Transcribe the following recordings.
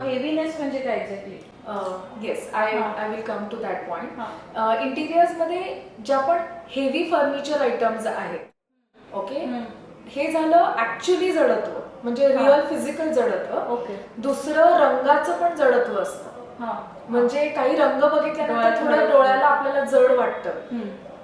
Heaviness म्हणजे काय exactly yes I. I will come to that point हा. इंटिरियर्समध्ये ज्या पण हेवी फर्निचर आयटम्स आहेत ओके हे झालं ऍक्च्युली जडत्व म्हणजे. रिअल फिजिकल जडत्व ओके दुसरं रंगाचं पण जडत्व असतं हा म्हणजे काही रंग बघितल्यानंतर थोडं डोळ्याला आपल्याला जड वाटतं.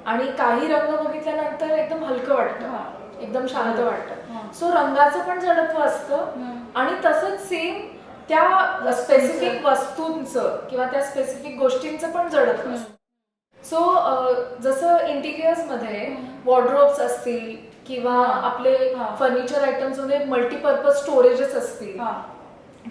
आणि काही रंग बघितल्यानंतर एकदम हलकं. वाटतं एकदम शांत. वाटतं सो रंगाचं पण जडत्व असतं. आणि तसंच सेम त्या स्पेसिफिक वस्तूंचं किंवा त्या स्पेसिफिक गोष्टींचं पण जडत्व असतं सो जसं इंटिरियर्समध्ये हम्म. वॉर्ड्रोब्स असतील किंवा आपले. फर्निचर आयटम्समध्ये मल्टीपर्पज स्टोरेजेस असतील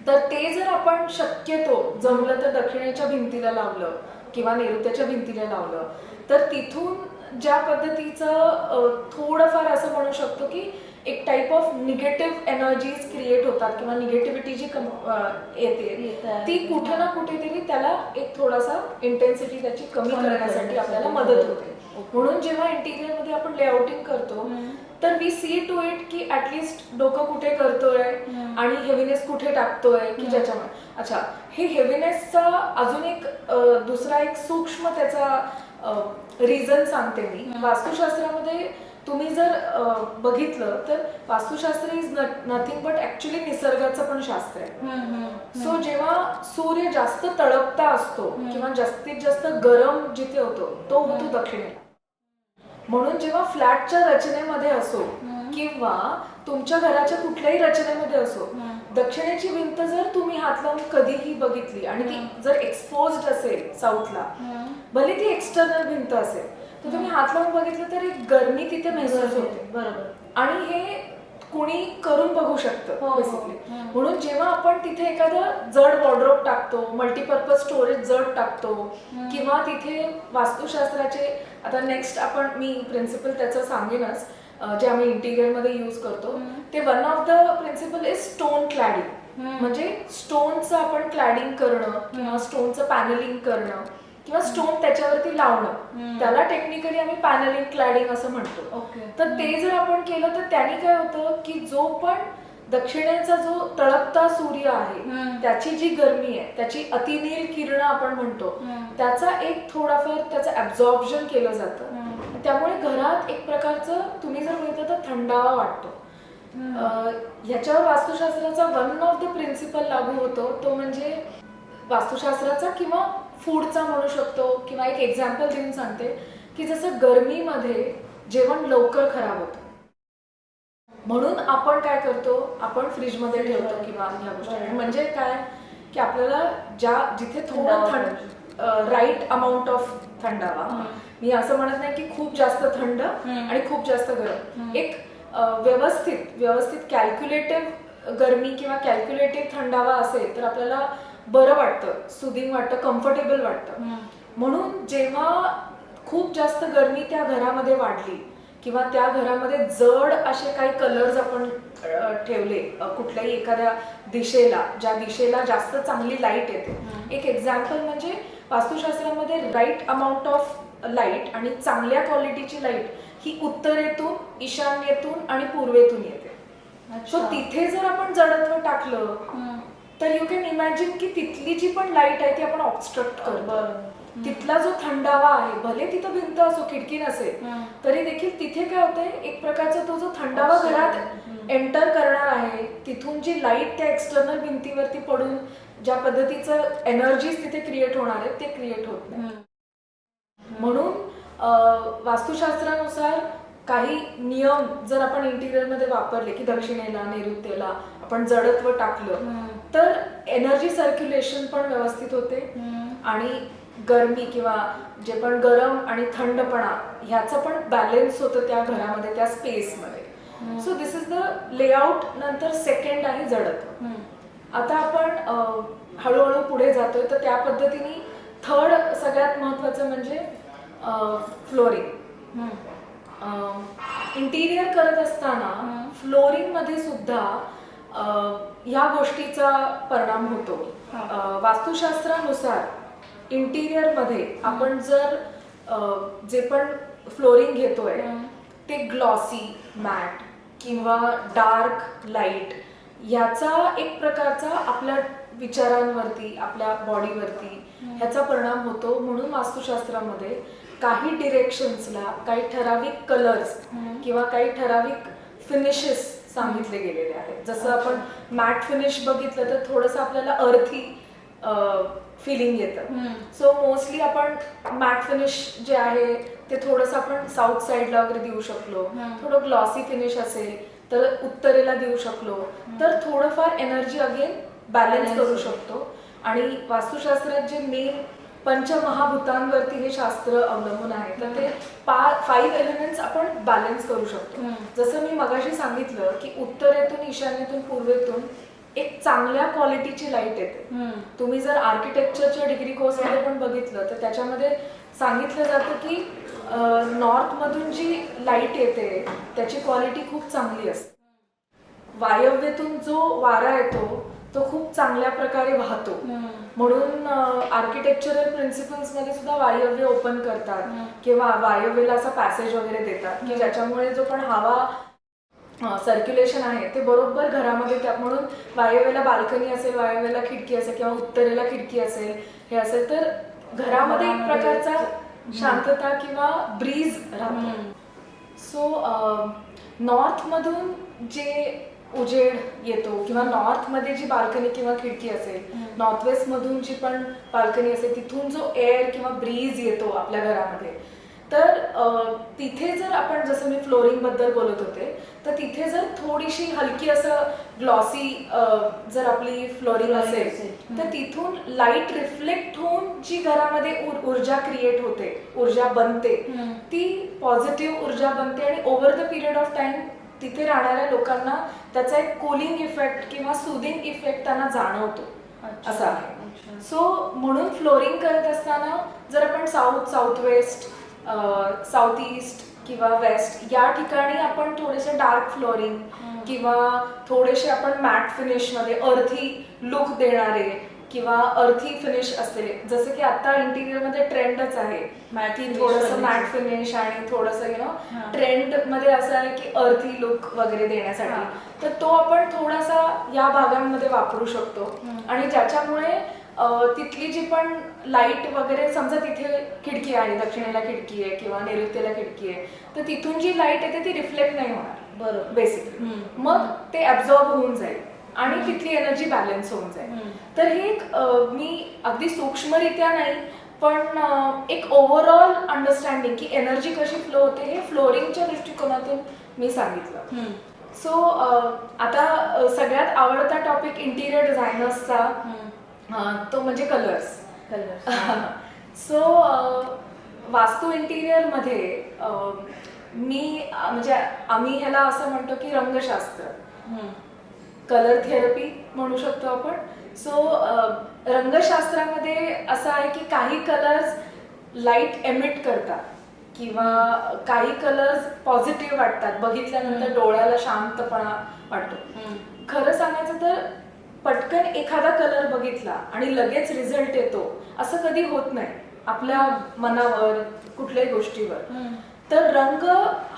तर ते जर आपण शक्यतो जमलं तर दक्षिणेच्या भिंतीला लावलं किंवा नैऋत्याच्या भिंतीला लावलं तर तिथून ज्या पद्धतीचं थोडंफार असं म्हणू शकतो की एक type of negative energies create होतात किंवा निगेटिव्हिटी जी कम येते. ती कुठे ना कुठेतरी त्याला एक थोडासा इंटेन्सिटी त्याची कमी करण्यासाठी आपल्याला हो. मदत होते. म्हणून जेव्हा इंटिरियरमध्ये आपण लेआउटिंग करतो. तर वी सी टू इट की ऍटलिस्ट डोकं कुठे करतोय. आणि हेवीनेस कुठे टाकतोय की. ज्याच्यामुळे अच्छा हे हेवीनेसचा अजून एक दुसरा एक सूक्ष्म त्याचा रिझन सांगते मी. वास्तुशास्त्रामध्ये तुम्ही जर बघितलं तर Vastushastra is nothing but actually निसर्गाचं पण शास्त्र आहे. सो जेव्हा सूर्य जास्त तळपता असतो. किंवा जास्तीत जास्त गरम जिथे होतो तो होतो. दक्षिणेला म्हणून जेव्हा फ्लॅटच्या रचनेमध्ये असो. किंवा तुमच्या घराच्या कुठल्याही रचनेमध्ये असो. दक्षिणेची भिंत जर तुम्ही हात लावून कधीही बघितली आणि ती. जर एक्सपोज असेल साऊथला. भले ती एक्सटर्नल भिंत असेल तर तुम्ही हात लावून बघितलं तर एक गरमी तिथे महसूस होते बरोबर आणि हे कुणी करून बघू शकतं हो, हो. बेसिकली हम्म. म्हणून जेव्हा आपण तिथे एखादं जड वॉर्ड्रोब टाकतो मल्टीपर्पज स्टोरेज जड टाकतो. किंवा तिथे वास्तुशास्त्राचे आता नेक्स्ट आपण मी प्रिन्सिपल त्याचं सांगेनच जे आम्ही इंटिरियरमध्ये यूज करतो. ते one of the principle is stone cladding. म्हणजे स्टोनचं आपण क्लॅडिंग करणं किंवा स्टोनचं पॅनलिंग करणं किंवा स्टोन त्याच्यावरती लावणं. त्याला टेक्निकली आम्ही पॅनलिंग क्लॅडिंग असं म्हणतो ओके तर ते जर आपण केलं तर त्याने काय होतं की जो पण दक्षिणेचा जो तळपता सूर्य आहे. त्याची जी गरमी आहे त्याची अतिनील किरण आपण म्हणतो. त्याचा एक थोडाफार त्याचं ऍब्झॉर्प्शन केलं जातं. त्यामुळे घरात एक प्रकारचं तुम्ही जर बघितलं तर थंडावा वाटतो ह्याच्यावर वास्तुशास्त्राचा वन ऑफ द प्रिन्सिपल लागू होतो तो म्हणजे वास्तुशास्त्राचा किंवा फूडचा म्हणू शकतो किंवा एक एक्झाम्पल देऊन सांगते की जसं गरमीमध्ये जेवण लवकर खराब होतं म्हणून आपण काय करतो आपण फ्रीजमध्ये ठेवतो किंवा ह्या गोष्टी म्हणजे काय की आपल्याला ज्या जिथे थोडं थंड राईट अमाऊंट ऑफ थंडावा. मी असं म्हणत नाही की खूप जास्त थंड. आणि खूप जास्त गरम. एक व्यवस्थित व्यवस्थित कॅल्क्युलेटिव्ह गरमी किंवा कॅल्क्युलेटिव्ह थंडावा असेल तर आपल्याला बरं वाटतं सुदिंग वाटतं कम्फर्टेबल वाटतं. म्हणून जेव्हा खूप जास्त गरमी त्या घरामध्ये वाढली किंवा त्या घरामध्ये जड असे काही कलर्स आपण ठेवले कुठल्याही एखाद्या दिशेला ज्या दिशेला जास्त चांगली लाइट येते. एक एक्झाम्पल म्हणजे वास्तुशास्त्रामध्ये राईट अमाऊंट ऑफ लाइट आणि चांगल्या क्वालिटीची लाइट ही उत्तरेतून ईशान्येतून आणि पूर्वेतून येते सो. तिथे जर आपण जडत्व टाकलं. तर यू कॅन इमॅजिन की तिथली जी पण लाइट आहे ती आपण ऑब्स्ट्रक्ट करतो तिथला जो थंडावा आहे भले तिथं भिंत असो खिडकी नसेल. तरी देखील तिथे काय होतंय एक प्रकारचा तो जो थंडावा घरात. एंटर करणार आहे तिथून जी लाइट त्या एक्सटर्नल भिंतीवरती पडून ज्या पद्धतीचं एनर्जीज तिथे क्रिएट होणार आहेत ते क्रिएट होत नाही. म्हणून वास्तुशास्त्रानुसार काही नियम जर आपण इंटिरियरमध्ये वापरले की दक्षिणेला नैऋत्येला आपण जडत्व टाकलं. तर एनर्जी सर्क्युलेशन पण व्यवस्थित होते. आणि गरमी किंवा जे पण गरम आणि थंडपणा ह्याचं पण बॅलेन्स होतं त्या घरामध्ये त्या स्पेसमध्ये. So this is the layout नंतर सेकंड आहे जडत्व. आता आपण हळूहळू पुढे जातोय तर त्या पद्धतीने थर्ड सगळ्यात महत्वाचं म्हणजे फ्लोरिंग. इंटिरियर करत असताना. फ्लोरिंगमध्ये सुद्धा ह्या गोष्टीचा परिणाम होतो वास्तुशास्त्रानुसार इंटिरियरमध्ये आपण जर जे पण फ्लोरिंग घेतोय. ते ग्लॉसी मॅट किंवा डार्क लाइट ह्याचा एक प्रकारचा आपल्या विचारांवरती आपल्या बॉडीवरती. ह्याचा परिणाम होतो म्हणून वास्तुशास्त्रामध्ये काही डिरेक्शन्सला काही ठराविक कलर्स. किंवा काही ठराविक फिनिशेस सांगितले गेलेले आहेत जसं. आपण मॅट फिनिश बघितलं तर थोडंसं आपल्याला अर्थी फिलिंग येतं. सो मोस्टली आपण मॅट फिनिश जे आहे ते थोडंसं आपण साऊथ साईडला वगैरे देऊ शकलो. थोडं ग्लॉसी फिनिश असेल तर उत्तरेला देऊ शकलो तर थोडंफार एनर्जी अगेन बॅलन्स करू. शकतो आणि वास्तुशास्त्रात जे मेन पंचमहाभूतांवरती हे शास्त्र अवलंबून आहे तर ते पा फाईव्ह एलिमेंट्स आपण बॅलन्स करू शकतो. जसं मी मगाशी सांगितलं की उत्तरेतून ईशान्येतून पूर्वेतून एक चांगल्या क्वालिटीची लाइट येते. तुम्ही जर आर्किटेक्चरच्या डिग्री कोर्समध्ये पण बघितलं तर त्याच्यामध्ये सांगितलं जातं की नॉर्थमधून जी लाइट येते त्याची क्वालिटी खूप चांगली असते वायव्येतून जो वारा येतो तो खूप चांगल्या प्रकारे वाहतो. म्हणून आर्किटेक्चरल प्रिन्सिपल्समध्ये सुद्धा वायव्य ओपन करतात. किंवा वायव्यला असा पॅसेज वगैरे देतात की ज्याच्यामुळे जो पण हवा सर्क्युलेशन आहे ते बरोबर घरामध्ये त्या म्हणून वायव्यला बाल्कनी असेल वायव्यला खिडकी असेल किंवा उत्तरेला खिडकी असेल हे असेल तर घरामध्ये एक प्रकारचा शांतता किंवा ब्रीज राहतो. सो नॉर्थमधून जे उजेड येतो किंवा नॉर्थमध्ये जी बाल्कनी किंवा खिडकी असेल. नॉर्थ वेस्ट मधून जी पण बाल्कनी असेल तिथून जो एअर किंवा ब्रीज येतो आपल्या घरामध्ये तर तिथे जर आपण जसं मी फ्लोरिंगबद्दल बोलत होते तर तिथे जर थोडीशी हलकी असं ग्लॉसी जर आपली फ्लोरिंग असेल. तर तिथून लाइट रिफ्लेक्ट होऊन जी घरामध्ये ऊर- ऊर्जा क्रिएट होते ऊर्जा बनते. ती पॉझिटिव्ह ऊर्जा बनते आणि over the period of time तिथे राहणाऱ्या लोकांना त्याचा एक कूलिंग इफेक्ट किंवा सुदिंग इफेक्ट त्यांना जाणवतो. असं आहे. सो म्हणून फ्लोरिंग करत असताना जर आपण south south west south east किंवा वेस्ट या ठिकाणी आपण थोडेसे डार्क फ्लोरिंग. किंवा थोडेसे आपण मॅट फिनिशमध्ये अर्थी लुक देणारे किंवा अर्थी फिनिश असलेले जसं की आता इंटिरियरमध्ये ट्रेंडच आहे की थोडंसं. मॅट फिनिश आणि थोडंसं यु नो. ट्रेंडमध्ये असं आहे की अर्थी लुक वगैरे. देण्यासाठी तर तो आपण थोडासा या भागांमध्ये वापरू शकतो. आणि ज्याच्यामुळे तिथली जी पण लाइट वगैरे समजा तिथे खिडकी आहे दक्षिणेला खिडकी आहे किंवा नैऋत्येला खिडकी आहे तर तिथून जी लाइट येते ती रिफ्लेक्ट नाही होणार बरोबर बेसिकली. मग ते ऍब्झॉर्ब होऊन जाईल आणि तिथली एनर्जी बॅलन्स होऊन जाईल. तर हे एक मी अगदी सूक्ष्मरित्या नाही पण एक ओव्हरऑल अंडरस्टँडिंग की एनर्जी कशी फ्लो होते हे फ्लोरिंगच्या दृष्टिकोनातून मी सांगितलं. सो आता सगळ्यात आवडता टॉपिक इंटिरियर डिझायनर्सचा. तो म्हणजे कलर्स. सो वास्तू इंटिरियरमध्ये मी म्हणजे आम्ही ह्याला असं म्हणतो की रंगशास्त्र. कलर थेरपी म्हणू शकतो आपण सो रंगशास्त्रामध्ये असं आहे की काही कलर्स लाइट एमिट करतात किंवा काही कलर्स पॉझिटिव्ह वाटतात बघितल्यानंतर. डोळ्याला शांतपणा वाटतो. खरं सांगायचं तर पटकन एखादा कलर बघितला आणि लगेच रिझल्ट येतो असं कधी होत नाही आपल्या मनावर कुठल्याही गोष्टीवर. तर रंग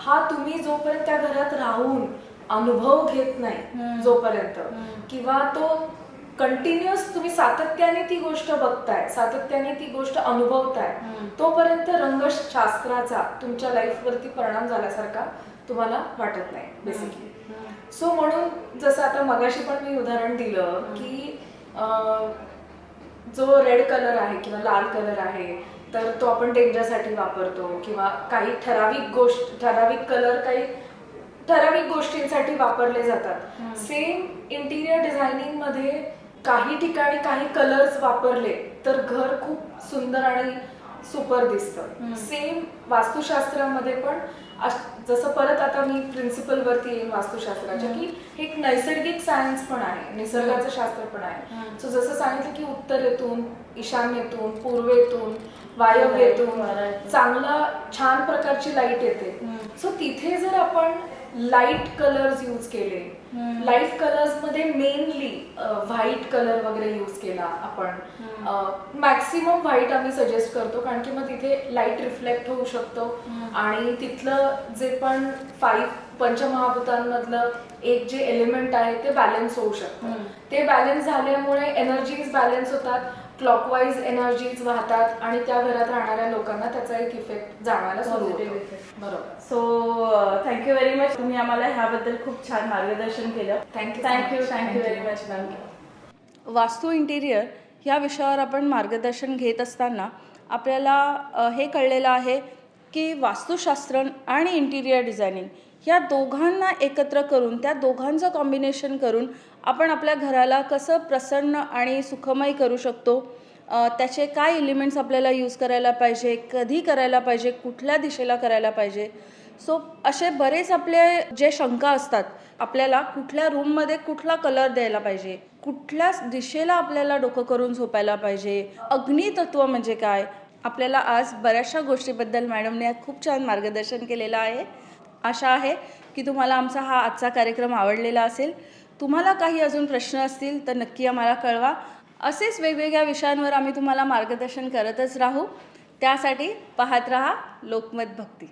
हा तुम्ही जोपर्यंत त्या घरात राहून अनुभव घेत. नाही जोपर्यंत. किंवा तो कंटिन्युअस तुम्ही सातत्याने ती गोष्ट बघताय सातत्याने ती गोष्ट अनुभवताय. तोपर्यंत रंगशास्त्राचा तुमच्या लाईफवरती परिणाम झाल्यासारखा तुम्हाला वाटत नाही बेसिकली. सो म्हणून जसं आता मगाशी पण मी उदाहरण दिलं की जो रेड कलर आहे किंवा लाल कलर आहे तर तो आपण डेंजरसाठी वापरतो किंवा काही ठराविक गोष्ट ठराविक कलर काही ठराविक गोष्टींसाठी वापरले जातात. सेम इंटिरियर डिझायनिंगमध्ये काही ठिकाणी काही कलर्स वापरले तर घर खूप सुंदर आणि सुपर दिसतं. सेम वास्तुशास्त्रामध्ये पण जसं परत आता मी प्रिन्सिपल वरती येईन वास्तुशास्त्राच्या. की हे एक नैसर्गिक सायन्स पण आहे निसर्गाचं शास्त्र पण आहे. सो जसं सांगितलं की उत्तरेतून ईशान्येतून पूर्वेतून वायव्येतून. चांगला छान प्रकारची लाइट येते. सो तिथे जर आपण लाइट कलर्स यूज केले. लाइट कलर्समध्ये मेनली व्हाईट कलर वगैरे यूज केला आपण मॅक्सिमम व्हाईट आम्ही सजेस्ट करतो कारण की मग तिथे लाइट रिफ्लेक्ट होऊ शकतो. आणि तिथलं जे पण फाईव्ह पंचमहाभूतांमधलं एक जे एलिमेंट आहे ते बॅलन्स होऊ शकतं. ते बॅलन्स झाल्यामुळे एनर्जीज बॅलन्स होतात क्लॉकवाईज एनर्जीज वाहतात आणि त्या घरात राहणाऱ्या लोकांना त्याचा एक इफेक्ट जाणवायला सुरू होतो. बरोबर सो थँक्यू व्हेरी मच तुम्ही आम्हाला ह्याबद्दल खूप छान मार्गदर्शन केलं thank you. Thank you Thank very. Much ma'am Vastu interior ह्या विषयावर आपण मार्गदर्शन घेत असताना आपल्याला अ, हे कळलेलं आहे की वास्तुशास्त्र आणि इंटिरियर डिझायनिंग ह्या दोघांना एकत्र करून त्या दोघांचं कॉम्बिनेशन करून आपण आपल्या घराला कसं प्रसन्न आणि सुखमय करू शकतो? त्याचे काय एलिमेंट्स आपल्याला यूज करायला पाहिजे? कधी करायला पाहिजे? कुठल्या दिशेला करायला पाहिजे? सो असे बरेच आपले जे शंका असतात आपल्याला कुठल्या रूममध्ये कुठला कलर द्यायला पाहिजे? कुठल्या दिशेला आपल्याला डोकं करून झोपायला पाहिजे? अग्नितत्व म्हणजे काय? आपल्याला आज बऱ्याचशा गोष्टीबद्दल मॅडमने खूप छान मार्गदर्शन केलेलं आहे. आशा आहे की तुम्हाला आमचा हा आजचा कार्यक्रम आवडलेला असेल. तुम्हाला काही अजून प्रश्न असतील तर नक्की आम्हाला कळवा. असेच वेगवेगळ्या विषयांवर आम्ही तुम्हाला मार्गदर्शन करतच राहू. त्यासाठी पाहत रहा लोकमत भक्ती.